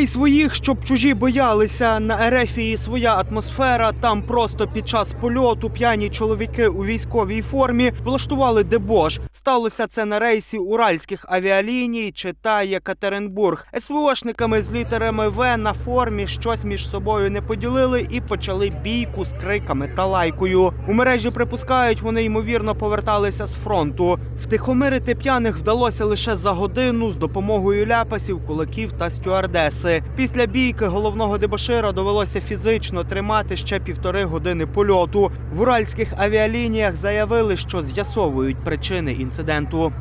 Вбий своїх, щоб чужі боялися. На Ерефії своя атмосфера. Там просто під час польоту п'яні чоловіки у військовій формі влаштували дебош. Сталося це на рейсі уральських авіаліній Чита Єкатеринбург. СВОшниками з літерами В на формі щось між собою не поділили і почали бійку з криками та лайкою. У мережі припускають, вони ймовірно поверталися з фронту. Втихомирити п'яних вдалося лише за годину з допомогою ляпасів, кулаків та стюардеси рази. Після бійки головного дебошира довелося фізично тримати ще півтори години польоту. В уральських авіалініях заявили, що з'ясовують причини інциденту.